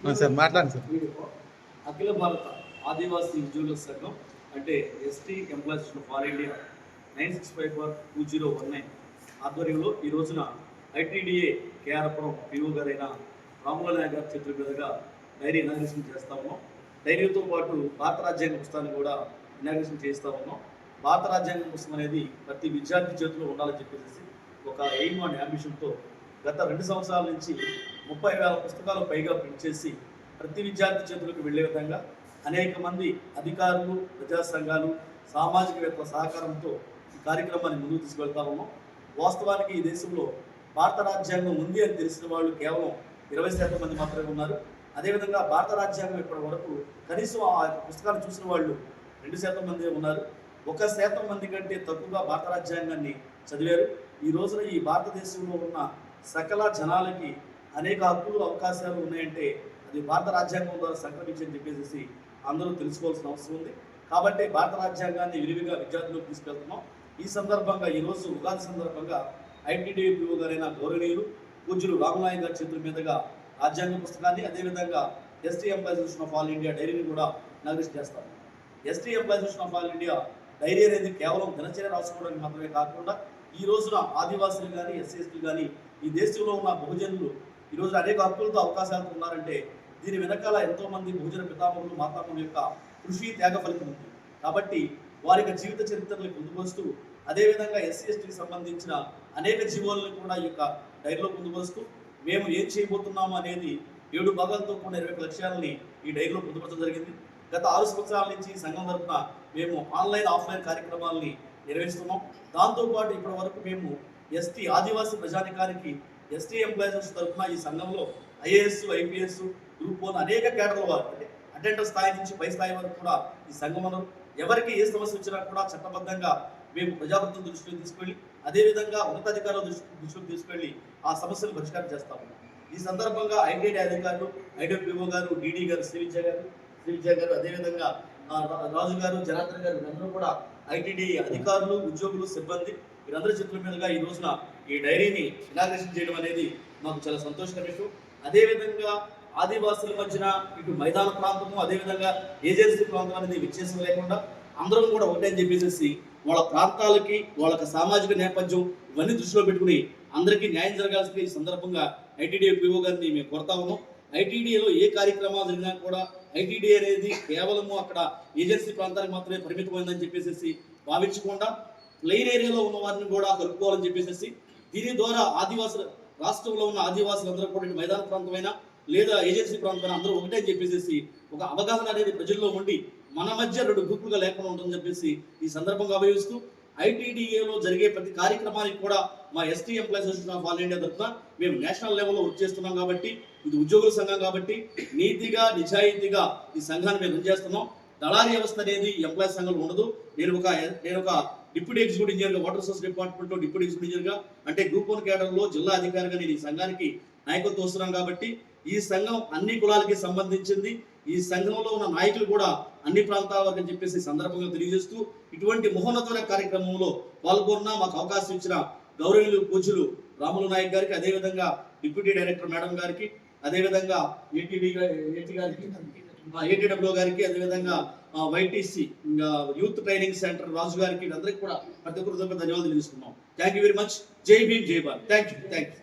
Sir మాట్లాడండి sir. అఖిల భారత ఆదివాసీ ఉద్యోగుల సంఘం అంటే ST employees of all India nine six five four two zero one nine ఆధ్వర్యంలో ఈ రోజున ఐటీడీఏ కేఆర్పురం పిఓ గారైన రాముల నాయక్ గారి చేతుల మీదుగా డైరీ ఇనాగ్రేషన్ చేస్తాము డైరీతో పాటు భారత రాజ్యాంగ పుస్తకాన్ని కూడా ఇనాగ్రేషన్ చేస్తా ఉన్నాం. భారత రాజ్యాంగ పుస్తకం అనేది ప్రతి విద్యార్థి చేతిలో ఉండాలని చెప్పేసి ఒక ఎయిమ్ అండ్ అంబిషన్తో గత రెండు సంవత్సరాల నుంచి ముప్పై వేల పుస్తకాలు పైగా ప్రింట్ చేసి ప్రతి విద్యార్థి చేతులకు వెళ్ళే విధంగా అనేక మంది అధికారులు ప్రజా సంఘాలు సామాజికవేత్తల సహకారంతో ఈ కార్యక్రమాన్ని ముందుకు తీసుకెళ్తా ఉన్నాం. వాస్తవానికి ఈ దేశంలో భారత రాజ్యాంగం ఉంది అని తెలిసిన వాళ్ళు కేవలం ఇరవై శాతం మంది మాత్రమే ఉన్నారు. అదేవిధంగా భారత రాజ్యాంగం ఇప్పటి వరకు కనీసం ఆ పుస్తకాన్ని చూసిన వాళ్ళు రెండు శాతం మంది ఉన్నారు. ఒక శాతం మంది కంటే తక్కువగా భారత రాజ్యాంగాన్ని చదివారు. ఈ రోజున ఈ భారతదేశంలో ఉన్న సకల జనాలకి అనేక హక్కులు అవకాశాలు ఉన్నాయంటే అది భారత రాజ్యాంగం ద్వారా సంక్రమించని చెప్పేసి అందరూ తెలుసుకోవాల్సిన అవసరం ఉంది. కాబట్టి భారత రాజ్యాంగాన్ని విరివిగా విద్యార్థులకు తీసుకెళ్తున్నాం. ఈ సందర్భంగా ఈ రోజు ఉగాది సందర్భంగా ఐటీడీపీఓ గారైన గౌరవనీయులు పూజ్యులు రామనాయక్ గారి చేతుల మీదుగా రాజ్యాంగ పుస్తకాన్ని అదేవిధంగా ST employees of all India డైరీని కూడా నగరిస్ట్ చేస్తాం. ST employees of all India diary అనేది కేవలం దినచర్య రాసుకోవడానికి మాత్రమే కాకుండా ఈ రోజున ఆదివాసులు కానీ ఎస్సీ ఎస్టీలు కానీ ఈ దేశంలో ఉన్న బహుజనులు ఈ అనేక హక్కులతో అవకాశాలతో ఉన్నారంటే దీని వెనకాల ఎంతో మంది బహుజన పితామహులు మాతామహుల యొక్క కృషి త్యాగ ఫలితం ఉంది. కాబట్టి వారి యొక్క జీవిత చరిత్రలు పొందుపరుస్తూ అదేవిధంగా ఎస్సీ ఎస్టీకి సంబంధించిన అనేక జీవోలను కూడా ఈ యొక్క డైరీలో పొందుపరుస్తూ మేము ఏం చేయబోతున్నాము అనేది ఏడు భాగాలతో కూడిన ఇరవై ఒక లక్ష్యాలని ఈ డైరీలో పొందుపరచడం జరిగింది. గత ఆరు సంవత్సరాల నుంచి సంఘం తరఫున మేము ఆన్లైన్ ఆఫ్లైన్ కార్యక్రమాలని నిర్వహిస్తున్నాం. దాంతోపాటు ఇప్పటి వరకు మేము ఎస్టీ ఆదివాసీ ప్రజానికానికి ఎస్టీ ఎంప్లాయీస్ తరఫున ఈ సంఘంలో ఐఏఎస్ ఐపీఎస్ గ్రూప్ వన్ అనేక కేటర్ల వారు అటెండర్ స్థాయి నుంచి పై స్థాయి వరకు కూడా ఈ సంఘం ఎవరికి ఏ సమస్య వచ్చినా కూడా చట్టబద్ధంగా మేము ప్రజాప్రతినిధుల దృష్టిలో తీసుకెళ్ళి అదేవిధంగా ఉన్నతాధికారుల దృష్టి తీసుకెళ్ళి ఆ సమస్యలు పరిష్కారం చేస్తాము. ఈ సందర్భంగా ఐటీఐ అధికారులు ఐడబ్ల్యూఓ గారు డీడీ గారు శ్రీవిద్య గారు శ్రీవిద్య గారు అదేవిధంగా రాజు గారు జనార్దన్ గారు వీరందరూ కూడా ఐటీడీ అధికారులు ఉద్యోగులు సిబ్బంది వీరందరి చేతుల మీదుగా ఈ రోజున ఈ డైరీని ఇనాగ్రేషన్ చేయడం అనేది మాకు చాలా సంతోషకర విషయం అదేవిధంగా ఆదివాసుల మధ్యన ఇటు మైదాన ప్రాంతము అదేవిధంగా ఏజెన్సీ ప్రాంతం అనేది విచ్చేసం లేకుండా అందరం కూడా ఒకటే అని చెప్పేసి వాళ్ళ ప్రాంతాలకి వాళ్ళ సామాజిక నేపథ్యం ఇవన్నీ దృష్టిలో పెట్టుకుని అందరికీ న్యాయం జరగాల్సిన ఈ సందర్భంగా ఐటీడీ పిఓ గారిని మేము కోరుతా ఉన్నాం. ఐటీడీఏలో ఏ కార్యక్రమాలు జరిగినా కూడా ఐటీడీ అనేది కేవలము అక్కడ ఏజెన్సీ ప్రాంతానికి మాత్రమే పరిమితమైందని చెప్పేసి భావించకుండా ప్లెయిన్ ఏరియాలో ఉన్న వారిని కూడా కలుపుకోవాలని చెప్పేసి దీని ద్వారా ఆదివాసులు రాష్ట్రంలో ఉన్న ఆదివాసులందరూ కూడా మైదాన ప్రాంతమైనా లేదా ఏజెన్సీ ప్రాంతమైన అందరూ ఒకటే అని చెప్పేసి ఒక అవగాహన అనేది ప్రజల్లో ఉండి మన మధ్య రెండు గ్రూపులుగా లేకుండా ఉంటుందని చెప్పేసి ఈ సందర్భంగా అభివహిస్తూ ఐటీడీఏలో జరిగే ప్రతి కార్యక్రమానికి కూడా మా ST employees association of all India తరఫున మేము నేషనల్ లెవెల్లో వర్క్ చేస్తున్నాం కాబట్టి ఇది ఉద్యోగుల సంఘం కాబట్టి నీతిగా నిజాయితీగా ఈ సంఘాన్ని మేము చేస్తున్నాం దళారీ వ్యవస్థ అనేది ఎంప్లాయీస్ సంఘంలో ఉండదు. నేను ఒక నేను ఒక deputy executive engineer water resource డిపార్ట్మెంట్లో డిప్యూటీ ఎగ్జిక్యూటివ్ ఇంజనీర్గా అంటే గ్రూప్ వన్ కేడర్లో జిల్లా అధికారిగా నేను ఈ సంఘానికి నాయకత్వం వస్తున్నాం కాబట్టి ఈ సంఘం అన్ని కులాలకి సంబంధించింది. ఈ సంఘంలో ఉన్న నాయకులు కూడా అన్ని ప్రాంతాల వరకు చెప్పేసి సందర్భంగా తెలియజేస్తూ ఇటువంటి మహోన్నతమైన కార్యక్రమంలో పాల్గొన్న మాకు అవకాశం ఇచ్చిన గౌరవీయులు పూజలు రాములు నాయక్ గారికి అదేవిధంగా డిప్యూటీ డైరెక్టర్ మేడం గారికి అదేవిధంగా ఏటీడీ ఏటీ గారికి ఏటీడబ్ల్యూ గారికి అదేవిధంగా YTC youth training centre Raju గారికి అందరికీ కూడా ప్రతి కృతజ్ఞత ధన్యవాదాలు తెలుసుకున్నాం థ్యాంక్ యూ వెరీ మచ్ జై భీమ్ జై Bharat. Thank you thank you